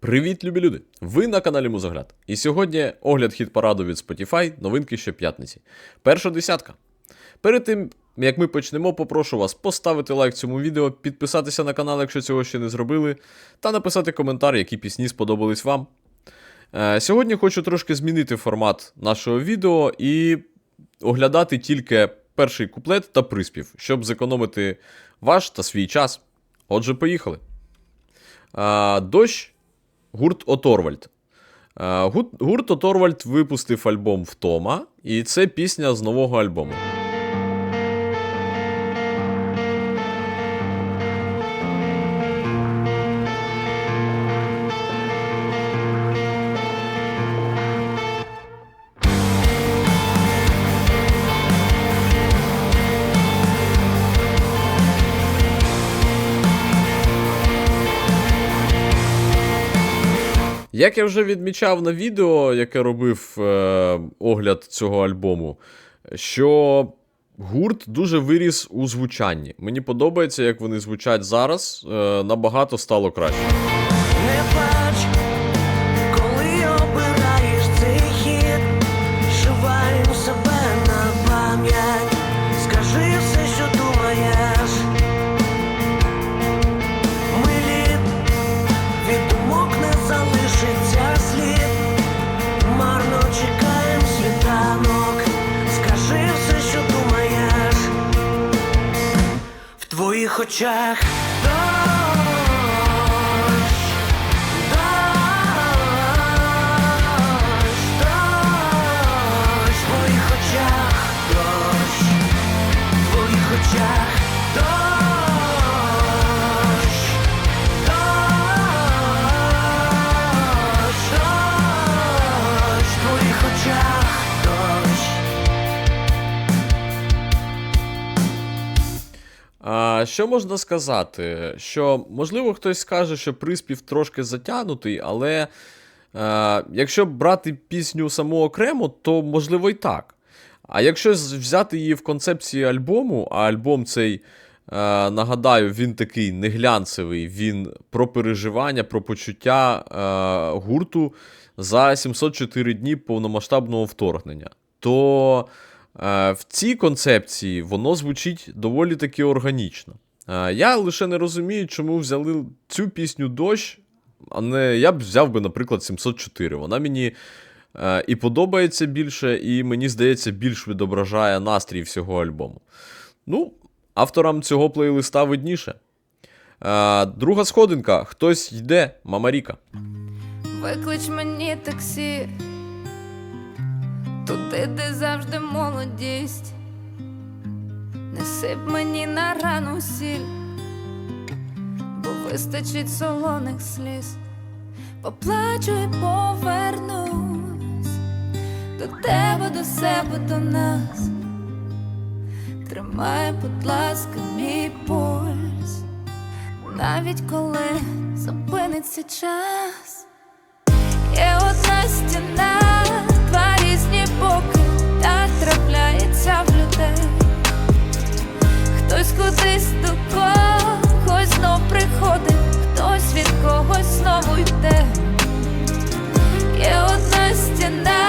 Привіт, любі люди! Ви на каналі Музогляд. І сьогодні огляд хіт параду від Spotify, новинки щоп'ятниці. Перша десятка. Перед тим, як ми почнемо, попрошу вас поставити лайк цьому відео, підписатися на канал, якщо цього ще не зробили, та написати коментар, які пісні сподобались вам. Е, сьогодні хочу трошки змінити формат нашого відео і оглядати тільки перший куплет та приспів, щоб зекономити ваш та свій час. Отже, поїхали. А, дощ гурт Оторвальд. Гурт, гурт Оторвальд випустив альбом Втома, і це пісня з нового альбому. Як я вже відмічав на відео, яке робив е, огляд цього альбому, що гурт дуже виріс у звучанні. Мені подобається, як вони звучать зараз. Е, набагато стало краще. Очах А, що можна сказати? Що, можливо, хтось скаже, що приспів трошки затягнутий, але е, якщо брати пісню саму окремо, то можливо і так. А якщо взяти її в концепції альбому, а альбом цей, е, нагадаю, він такий неглянцевий, він про переживання, про почуття е, гурту за 704 дні повномасштабного вторгнення, то в цій концепції воно звучить доволі таки органічно. Е, я лише не розумію, чому взяли цю пісню дощ, а не я б взяв би, наприклад, 704. Вона мені е, і подобається більше, і мені здається, більш відображає настрій всього альбому. Ну, авторам цього плейлиста видніше. Е, друга сходинка. Хтось йде, Мамаріка. Виклич мені таксі, туди, де завжди молодість. Не сип мені на рану сіль, бо вистачить солоних сліз. Поплачу і повернусь до тебе, до себе, до нас. Тримай, будь ласка, мій пульс, навіть коли зупиниться час. Є одна стіна, Хтось кудись до когось знов приходить, хтось від когось знову йде. Є одна стіна,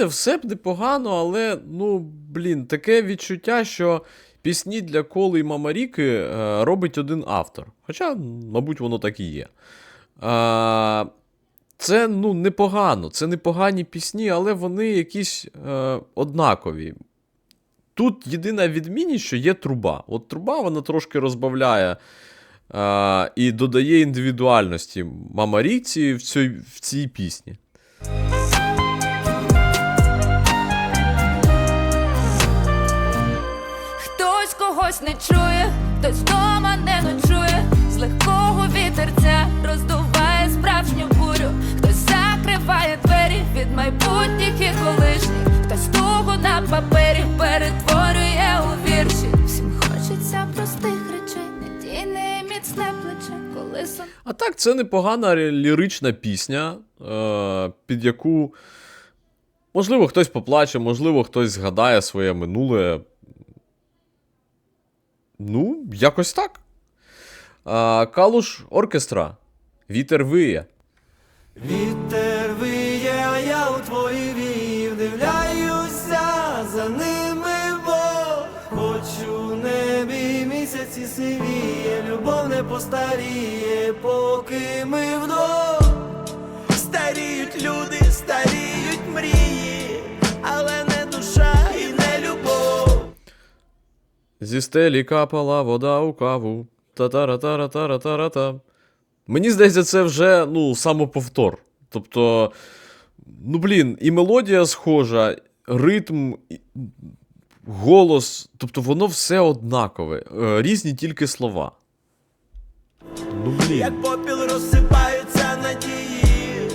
Знаєте, все б непогано, але ну, блін, таке відчуття, що пісні для коли і Мамаріки е, робить один автор. Хоча, мабуть, воно так і є. Е, це ну, непогано, це непогані пісні, але вони якісь е, однакові. Тут єдина відмінність, що є труба. От труба вона трошки розбавляє е, і додає індивідуальності Мамаріці в цій, в цій пісні. хтось не чує, хтось вдома не ночує, з легкого вітерця роздуває справжню бурю, хтось закриває двері від майбутніх і колишніх, хтось того на папері перетворює у вірші. Всім хочеться простих речей, недійне і міцне плече, коли. А так, це непогана лірична пісня, е, під яку. Можливо, хтось поплаче, можливо, хтось згадає своє минуле. Ну, якось так. А, Калуш оркестра. Вітер виє. Вітер виє, а я у твої вії вдивляюся за ними, бо хоч у небі місяці сивіє, любов не постаріє, поки ми вдвох. Старіють люди, старіють Зі стелі капала вода у каву. Та-тара-тара-тара-тара-та. Мені здається, це вже ну, самоповтор. Тобто, ну блін, і мелодія схожа, ритм, голос, тобто воно все однакове. Е, Різні тільки слова. Ну блін. Як попіл розсипаються надії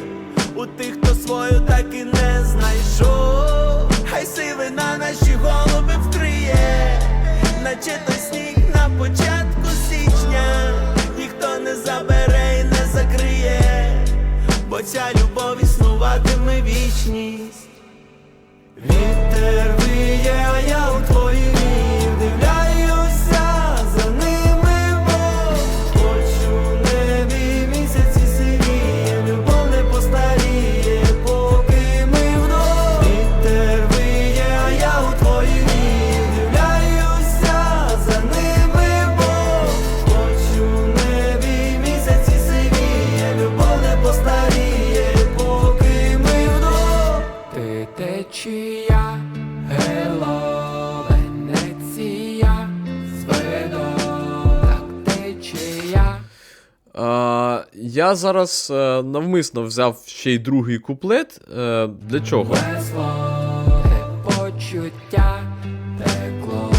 у тих, хто свою так і не знайшов. Хай сивина наші голуби я зараз е, навмисно взяв ще й другий куплет. Е, для чого? Весло, почуття, текло.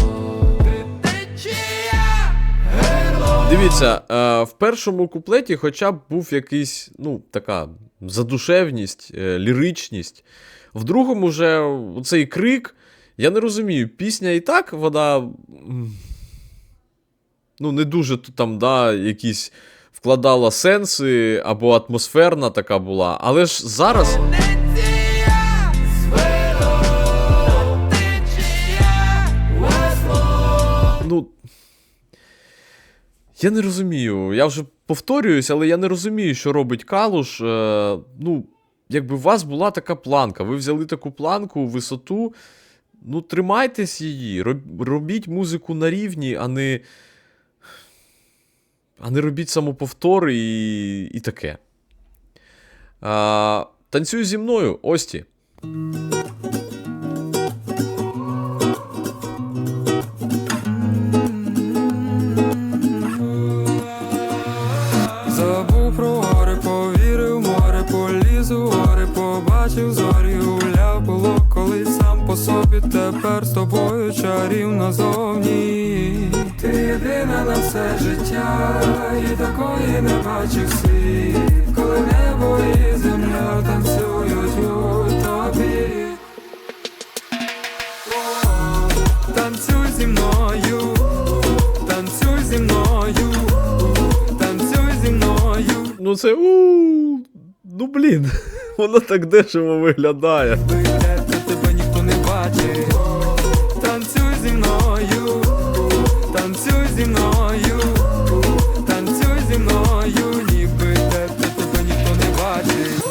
Дивіться, е, в першому куплеті хоча б був якийсь, ну, така задушевність, е, ліричність. В другому вже цей крик. Я не розумію, пісня і так вона. Ну, не дуже там, да, якісь вкладала сенси або атмосферна така була. Але ж зараз. Ну. Я не розумію. Я вже повторююсь, але я не розумію, що робить Калуш. Е, ну, якби у вас була така планка, ви взяли таку планку, висоту. Ну, тримайтесь її, роб- робіть музику на рівні, а не. А не робіть самоповтори і, і таке. А, танцюй зі мною, Ості. Забув про гори, повірив, море, поліз у гори, побачив зорі, гуляв було колись сам по собі, тепер з тобою чарівно зовні. Ти єдина на все життя, і такої не бачив світ, коли небо і земля танцюють у тобі. Танцюй зі мною, танцюй зі мною, танцюй зі мною. Ну це у. Ну блін, воно так дешево виглядає. Вийде, та тебе ніхто не бачить. Зі мною, танцюй зі мною, ніби те, тебе ніхто не бачить.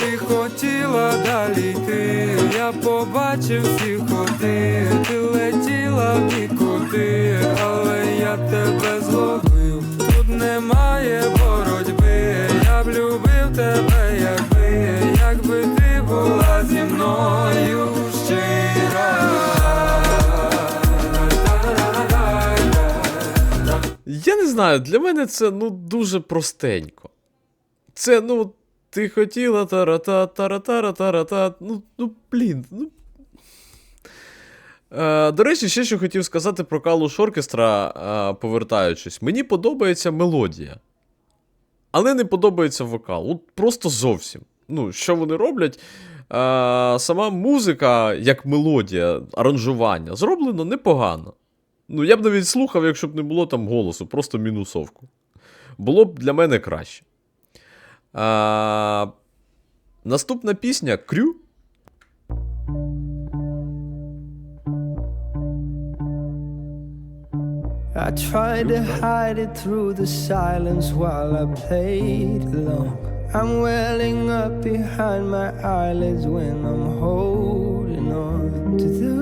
Ти хотіла далі йти, я побачив всі ходи, ти летіла в нікуди, але я тебе зловив. Тут немає знаю, для мене це ну дуже простенько. Це, ну, ти хотіла тарата, таратара, тарата. Ну, ну, блін. Ну. Е, до речі, ще що хотів сказати про Калуш Оркестра, е, повертаючись. Мені подобається мелодія. Але не подобається вокал. От просто зовсім. Ну, що вони роблять? Е, сама музика, як мелодія, аранжування, зроблено непогано. Ну, я б навіть слухав, якщо б не було там голосу, просто мінусовку. було б для мене краще. А, наступна пісня Крю. I tried to hide it through the silence while I played along. I'm welling up behind my eyelids when I'm holding on to the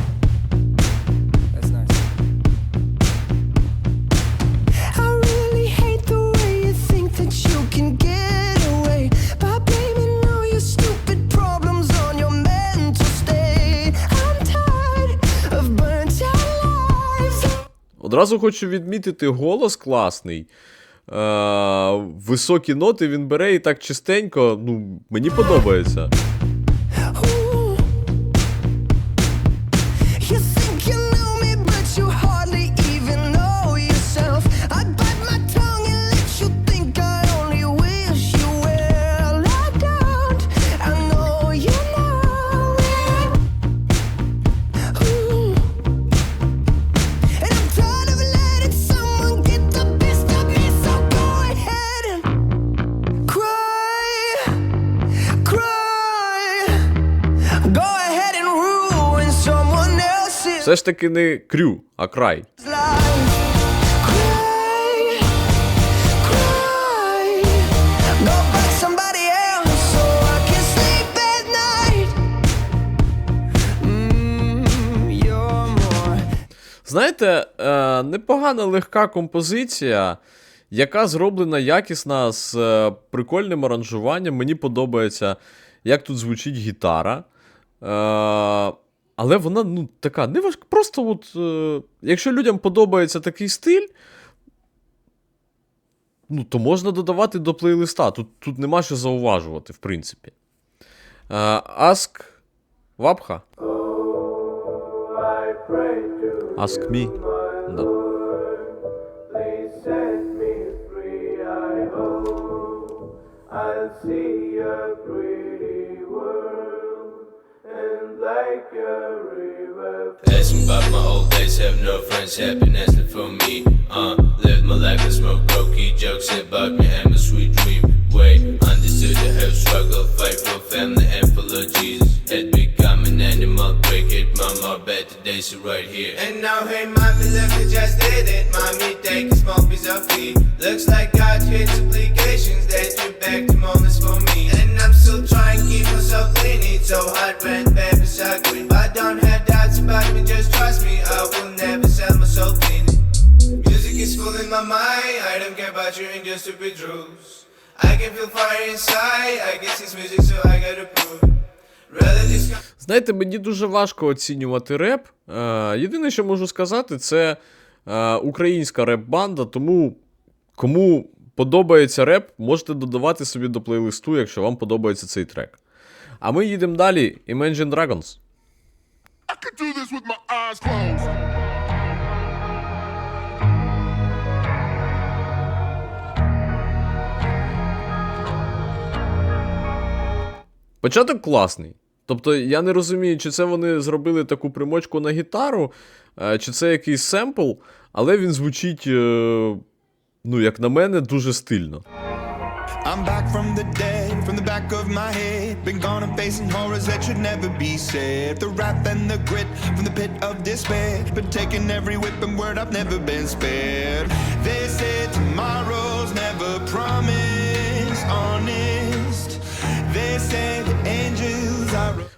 Одразу хочу відмітити голос класний. Е, високі ноти він бере і так чистенько. Ну, мені подобається. Все ж таки не крю, а край. Знаєте, е, непогана легка композиція, яка зроблена якісна з е, прикольним аранжуванням. Мені подобається, як тут звучить гітара. Але вона ну, така не важка. Просто, от, е, якщо людям подобається такий стиль, ну, то можна додавати до плейлиста. Тут, тут нема що зауважувати, в принципі. Е, Ask Вапха. Ask me. Да. Asking about my old days, have no friends, happiness not for me. Uh, live my life and smoke brokey jokes about me and my sweet dream. Way understood the whole struggle, fight for family and follow Jesus. Had become an animal, break it, mama, better days are right here. And now, hey, mommy, look, I just did it. Mommy, take a small piece of me. Looks like God hits applications that you back to moments for me. And I'm still trying to keep myself clean. It's so hard when baby's ugly. About your and your stupid rules. I can feel fire inside. I guess it's music, so I gotta prove. just. Знаєте, мені дуже важко оцінювати реп. Е, єдине, що можу сказати, це е, українська реп-банда, тому кому подобається реп, можете додавати собі до плейлисту, якщо вам подобається цей трек. А ми їдемо далі. Imagine Dragons. I could do this with my eyes closed. Початок класний. Тобто я не розумію, чи це вони зробили таку примочку на гітару, е, чи це якийсь семпл, але він звучить, е, ну, як на мене, дуже стильно. I'm back from the dead, from the back of my head. Been gone and facing horrors that should never be said. The wrath and the grit from the pit of despair. Been taking every whip and word I've never been spared. They said tomorrow's never promised, honest. They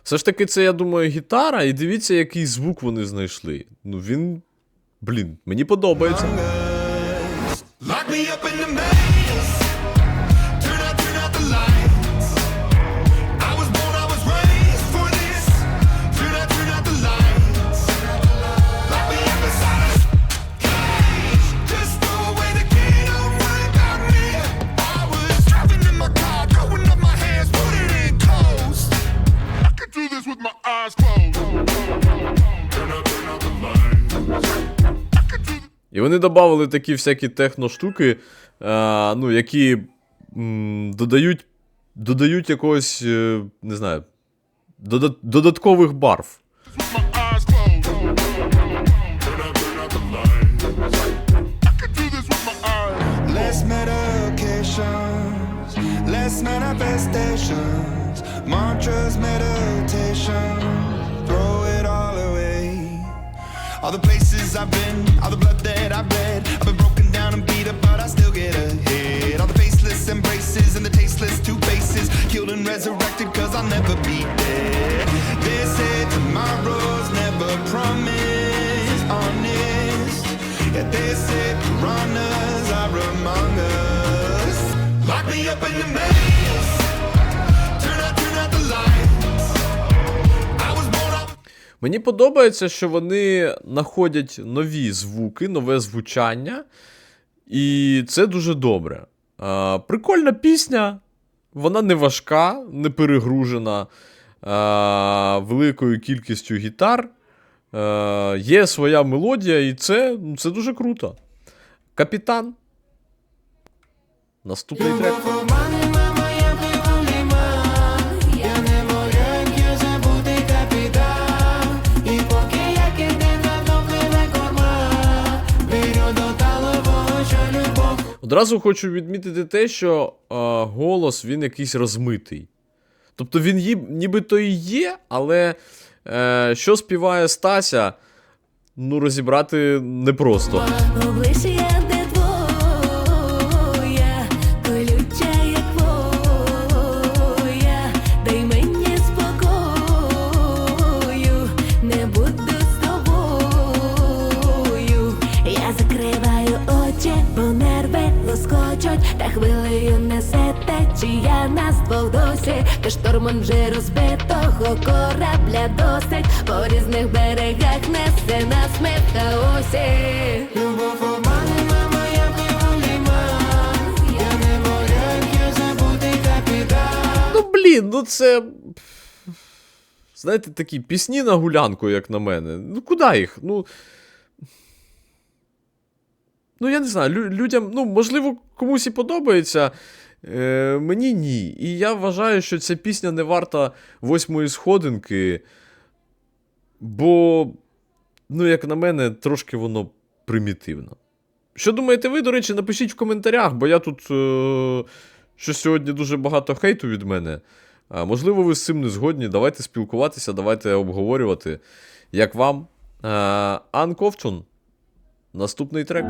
Все ж таки, це, я думаю, гітара, і дивіться, який звук вони знайшли. Ну, він. Блін, мені подобається. Вони додали такі всякі техно-штуки, е, ну, які м, додають, додають якогось, е, не знаю, дода- додаткових барв. manifestations, mantras, meditation, throw it all away. All the places I've been, all the blood that Мені подобається, що вони знаходять нові звуки, нове звучання, і це дуже добре. А, прикольна пісня, вона не важка, не перегружена а, великою кількістю гітар. А, є своя мелодія, і це, це дуже круто. Капітан. Наступний трек. Одразу хочу відмітити те, що е, голос він якийсь розмитий. Тобто він їб, нібито і є, але е, що співає Стася, ну розібрати непросто. Та хвилею несе течія нас двох досі. Та штормом вже розбитого корабля досить, по різних берегах несе нас ми в хаосі. Любов обманена моя лима. Я не моряк, я забутий капітан. Ну, блін, ну це. Знаєте, такі пісні на гулянку, як на мене. Ну, куди їх? Ну. Ну, я не знаю, лю- людям, ну, можливо, комусь і подобається. Е, мені ні. І я вважаю, що ця пісня не варта восьмої сходинки. Бо, ну, як на мене, трошки воно примітивно. Що думаєте ви, до речі, напишіть в коментарях, бо я тут. Е- що сьогодні дуже багато хейту від мене. А, можливо, ви з цим не згодні. Давайте спілкуватися, давайте обговорювати. Як вам? Ан Ковчун. Наступний трек.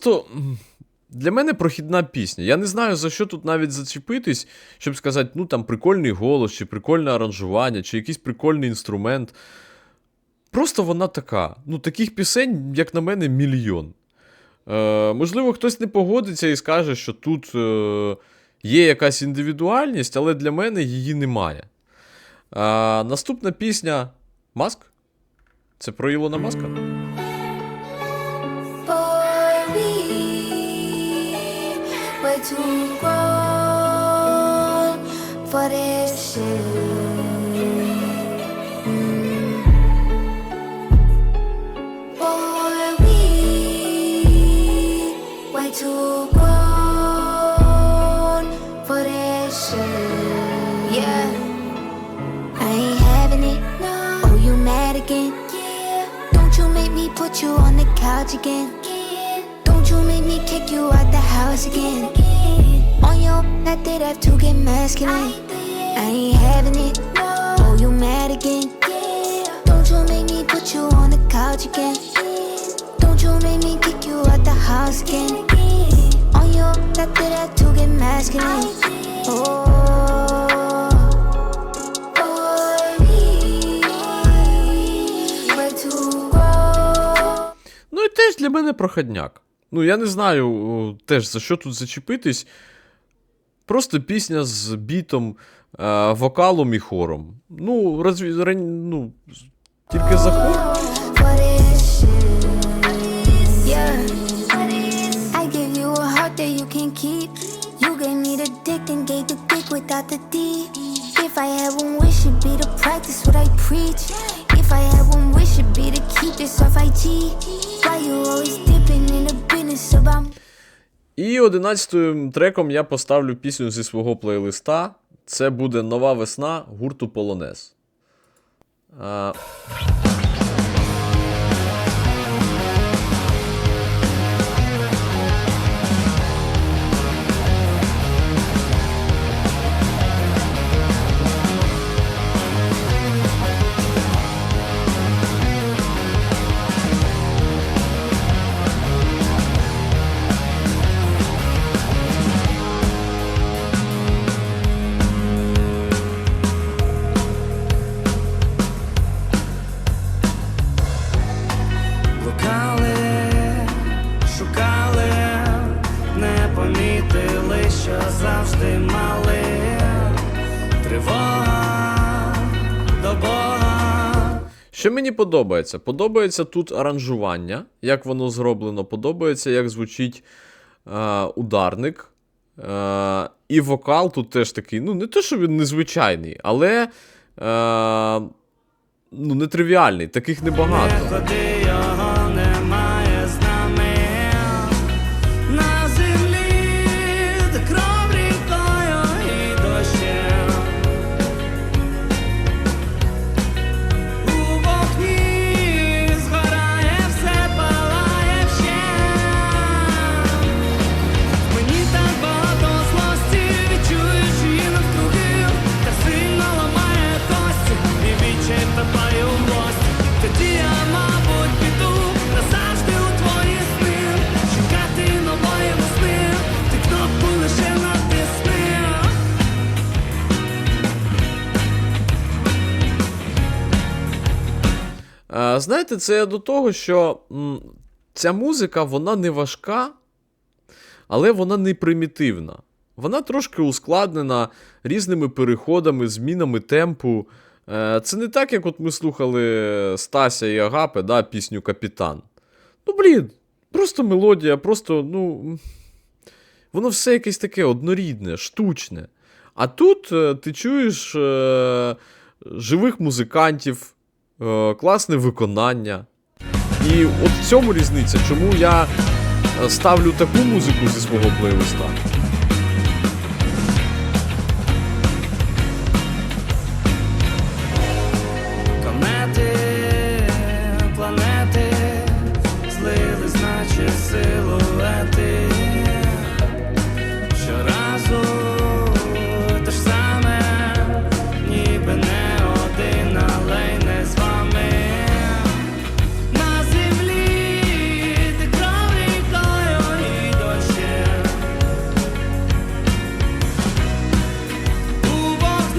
Просто. Для мене прохідна пісня. Я не знаю, за що тут навіть зачепитись, щоб сказати, ну там прикольний голос, чи прикольне аранжування, чи якийсь прикольний інструмент. Просто вона така. Ну, таких пісень, як на мене, мільйон. Е, можливо, хтось не погодиться і скаже, що тут е, є якась індивідуальність, але для мене її немає. Е, наступна пісня Маск? Це про Ілона Маска? We way too grown for. Yeah. I ain't having it. Oh, you mad again? Yeah. Don't you make me put you on the couch again. Don't you make me kick you out the house again. On your I did have to get masculine. I ain't having it. Oh, you mad again? Don't you make me put you on the couch again. Don't you make me kick you out the house again. On your I did have to get masculine. Oh. Where to go? Ну і теж для мене проходняк. Ну, я не знаю теж за що тут зачепитись. Просто пісня з бітом, е, вокалом і хором. Ну, розві... ну, тільки за хор. If I had one wish, it'd be to practice what I preach. If I had one wish, it'd be to keep this off IG. Why you always dipping in the business about? І одинадцятим треком я поставлю пісню зі свого плейлиста. Це буде нова весна гурту Полонез. А, завжди мали тривога до Бога. Що мені подобається? Подобається тут аранжування, як воно зроблено. Подобається, як звучить е, ударник. Е, і вокал тут теж такий, ну, не те, що він незвичайний, але е, ну, нетривіальний, таких небагато. Е, знаєте, це я до того, що м, ця музика, вона не важка, але вона не примітивна. Вона трошки ускладнена різними переходами, змінами темпу. Е, це не так, як от ми слухали Стася і Агапе, да, пісню Капітан. Ну, блін, просто мелодія, просто, ну. Воно все якесь таке однорідне, штучне. А тут е, ти чуєш е, живих музикантів, е, класне виконання. І от в цьому різниця, чому я е, ставлю таку музику зі свого плейлиста.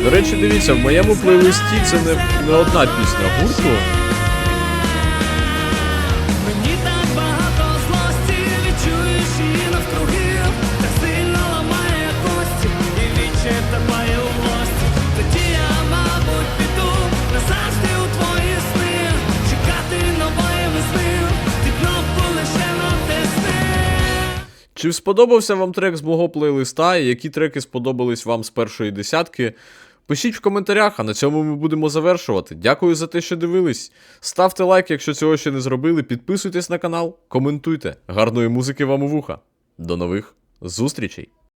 До речі, дивіться, в моєму плейлисті це не, не одна пісня гурту. Мені так багато злості, відчуєш її навкруги, так сильно ламає кості, і відчай втопає у власті. Тоді я, мабуть, піду назавжди у твої сни, чекати нової весни, ти кнопку лише натисни. Чи сподобався вам трек з мого плейлиста, і які треки сподобались вам з першої десятки? Пишіть в коментарях, а на цьому ми будемо завершувати. Дякую за те, що дивились. Ставте лайк, якщо цього ще не зробили. Підписуйтесь на канал, коментуйте. Гарної музики вам у вуха. До нових зустрічей!